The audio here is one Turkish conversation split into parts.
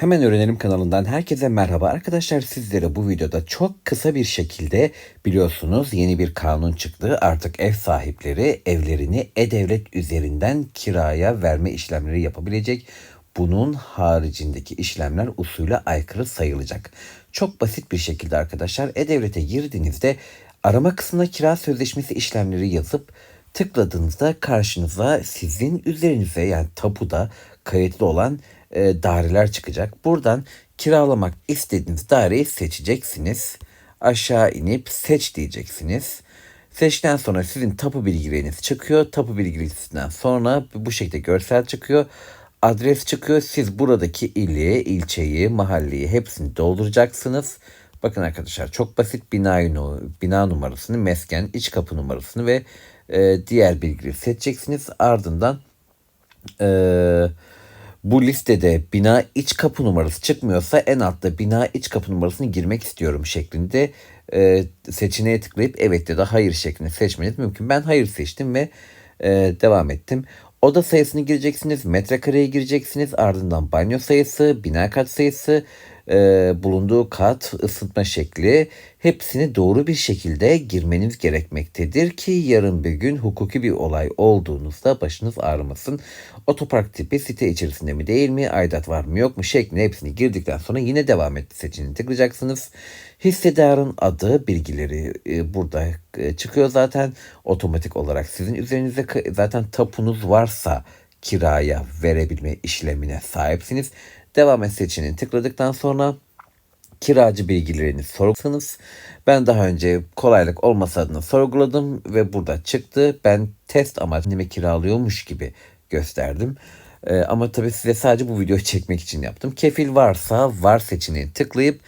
Hemen Öğrenelim kanalından herkese merhaba. Arkadaşlar sizlere bu videoda çok kısa bir şekilde biliyorsunuz yeni bir kanun çıktı. Artık ev sahipleri evlerini e-devlet üzerinden kiraya verme işlemleri yapabilecek. Bunun haricindeki işlemler usule aykırı sayılacak. Çok basit bir şekilde arkadaşlar e-devlete girdiğinizde arama kısmına kira sözleşmesi işlemleri yazıp tıkladığınızda karşınıza sizin üzerinize yani tapuda kayıtlı olan e, daireler çıkacak. Buradan kiralamak istediğiniz daireyi seçeceksiniz. Aşağı inip seç diyeceksiniz. Seçten sonra sizin tapu bilgileriniz çıkıyor. Tapu bilgisinden sonra bu şekilde görsel çıkıyor. Adres çıkıyor. Siz buradaki ili, ilçeyi, mahalleyi hepsini dolduracaksınız. Bakın arkadaşlar çok basit bina, bina numarasını, mesken, iç kapı numarasını ve e, diğer bilgileri seçeceksiniz. Ardından eee bu listede bina iç kapı numarası çıkmıyorsa en altta bina iç kapı numarasını girmek istiyorum şeklinde e, seçeneğe tıklayıp evet ya da hayır şeklinde seçmeniz mümkün. Ben hayır seçtim ve e, devam ettim. Oda sayısını gireceksiniz, metrekareye gireceksiniz, ardından banyo sayısı, bina kat sayısı, e, bulunduğu kat, ısıtma şekli hepsini doğru bir şekilde girmeniz gerekmektedir ki yarın bir gün hukuki bir olay olduğunuzda başınız ağrımasın. Otopark tipi site içerisinde mi değil mi, aidat var mı yok mu şeklinde hepsini girdikten sonra yine devam et seçeneğini tıklayacaksınız. Hissedarın adı, bilgileri e, burada e, çıkıyor zaten. Otomatik olarak sizin üzerinize zaten tapunuz varsa kiraya verebilme işlemine sahipsiniz. Devam et seçeneğini tıkladıktan sonra kiracı bilgilerini sorgulasanız ben daha önce kolaylık olmasa adına sorguladım ve burada çıktı. Ben test amaçlı kiralıyormuş gibi gösterdim. Ee, ama tabii size sadece bu videoyu çekmek için yaptım. Kefil varsa var seçeneğini tıklayıp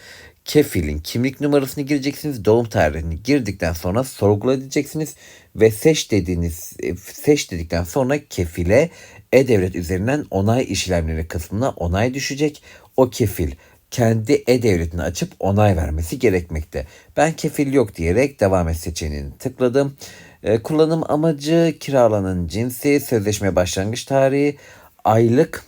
kefilin kimlik numarasını gireceksiniz. Doğum tarihini girdikten sonra sorgula diyeceksiniz ve seç dediğiniz e, seç dedikten sonra kefile e-devlet üzerinden onay işlemleri kısmına onay düşecek. O kefil kendi e-devletini açıp onay vermesi gerekmekte. Ben kefil yok diyerek devam et seçeneğini tıkladım. Ee, kullanım amacı, kiralanan cinsi, sözleşme başlangıç tarihi, aylık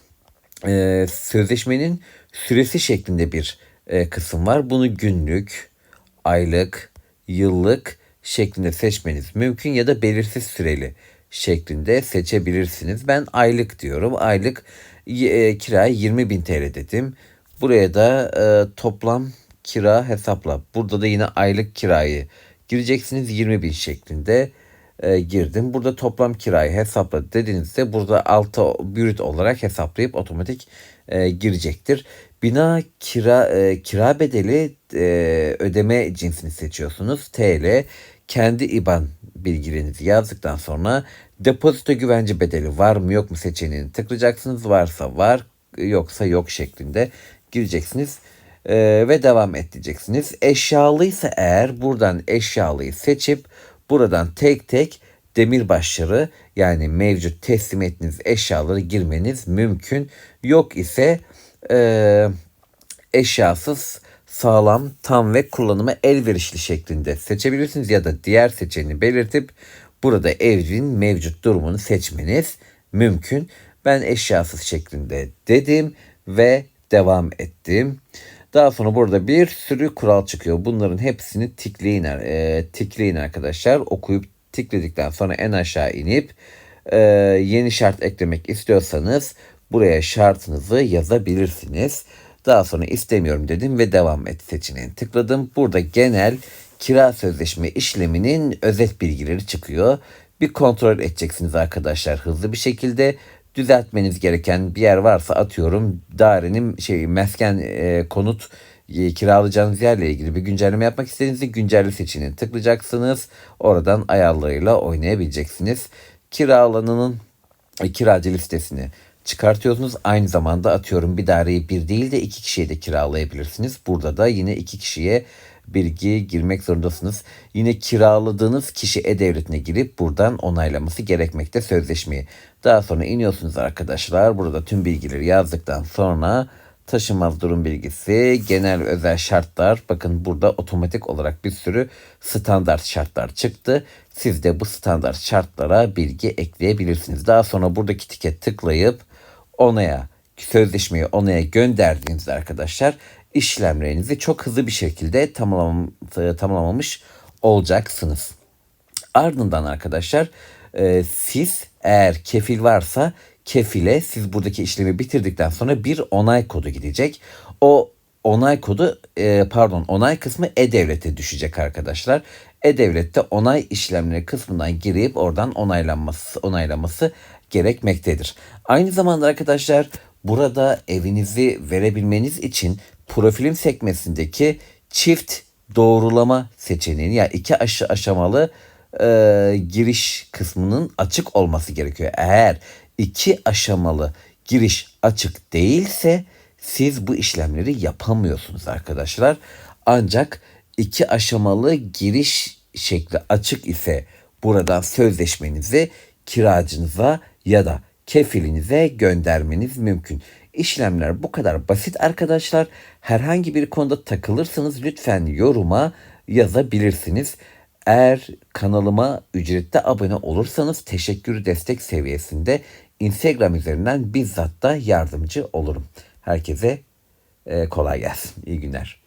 e, sözleşmenin süresi şeklinde bir e, kısım var. Bunu günlük, aylık, yıllık şeklinde seçmeniz mümkün ya da belirsiz süreli şeklinde seçebilirsiniz. Ben aylık diyorum. Aylık e, kira 20 bin TL dedim. Buraya da e, toplam kira hesapla. Burada da yine aylık kirayı gireceksiniz 20 bin şeklinde e, girdim. Burada toplam kirayı hesapla dediğinizde burada altı brüt olarak hesaplayıp otomatik e, girecektir. Bina kira e, kira bedeli e, ödeme cinsini seçiyorsunuz. TL kendi IBAN bilgilerinizi yazdıktan sonra depozito güvence bedeli var mı yok mu seçeneğini tıklayacaksınız. Varsa var yoksa yok şeklinde gireceksiniz e, ve devam et diyeceksiniz. Eşyalıysa eğer buradan eşyalıyı seçip buradan tek tek demirbaşları yani mevcut teslim ettiğiniz eşyaları girmeniz mümkün. Yok ise e, eşyasız sağlam, tam ve kullanıma elverişli şeklinde seçebilirsiniz ya da diğer seçeneğini belirtip burada evin mevcut durumunu seçmeniz mümkün. Ben eşyasız şeklinde dedim ve devam ettim. Daha sonra burada bir sürü kural çıkıyor. Bunların hepsini tikleyin, e, tikleyin arkadaşlar. Okuyup tikledikten sonra en aşağı inip e, yeni şart eklemek istiyorsanız buraya şartınızı yazabilirsiniz. Daha sonra istemiyorum dedim ve devam et seçeneğini tıkladım. Burada genel kira sözleşme işleminin özet bilgileri çıkıyor. Bir kontrol edeceksiniz arkadaşlar hızlı bir şekilde. Düzeltmeniz gereken bir yer varsa atıyorum dairenin şey mesken e, konut e, kiralayacağınız yerle ilgili bir güncelleme yapmak istediğinizde güncelle seçeneğini tıklayacaksınız. Oradan ayarlarıyla oynayabileceksiniz. Kiralananın e, kiracı listesini çıkartıyorsunuz. Aynı zamanda atıyorum bir daireyi bir değil de iki kişiye de kiralayabilirsiniz. Burada da yine iki kişiye bilgi girmek zorundasınız. Yine kiraladığınız kişi e-devletine girip buradan onaylaması gerekmekte sözleşmeyi. Daha sonra iniyorsunuz arkadaşlar. Burada tüm bilgileri yazdıktan sonra taşınmaz durum bilgisi, genel özel şartlar. Bakın burada otomatik olarak bir sürü standart şartlar çıktı. Siz de bu standart şartlara bilgi ekleyebilirsiniz. Daha sonra buradaki tike tıklayıp onaya sözleşmeyi onaya gönderdiğinizde arkadaşlar işlemlerinizi çok hızlı bir şekilde tamamlam tamamlamış olacaksınız. Ardından arkadaşlar e, siz eğer kefil varsa kefile siz buradaki işlemi bitirdikten sonra bir onay kodu gidecek. O onay kodu e, pardon onay kısmı e-devlete düşecek arkadaşlar. E-devlette onay işlemleri kısmından girip oradan onaylanması onaylaması gerekmektedir. Aynı zamanda arkadaşlar burada evinizi verebilmeniz için profilin sekmesindeki çift doğrulama seçeneğini yani iki aşı aşamalı e, giriş kısmının açık olması gerekiyor. Eğer iki aşamalı giriş açık değilse siz bu işlemleri yapamıyorsunuz arkadaşlar. Ancak iki aşamalı giriş şekli açık ise buradan sözleşmenizi kiracınıza ya da kefilinize göndermeniz mümkün. İşlemler bu kadar basit arkadaşlar. Herhangi bir konuda takılırsanız lütfen yoruma yazabilirsiniz. Eğer kanalıma ücretli abone olursanız teşekkür destek seviyesinde Instagram üzerinden bizzat da yardımcı olurum. Herkese e, kolay gelsin. İyi günler.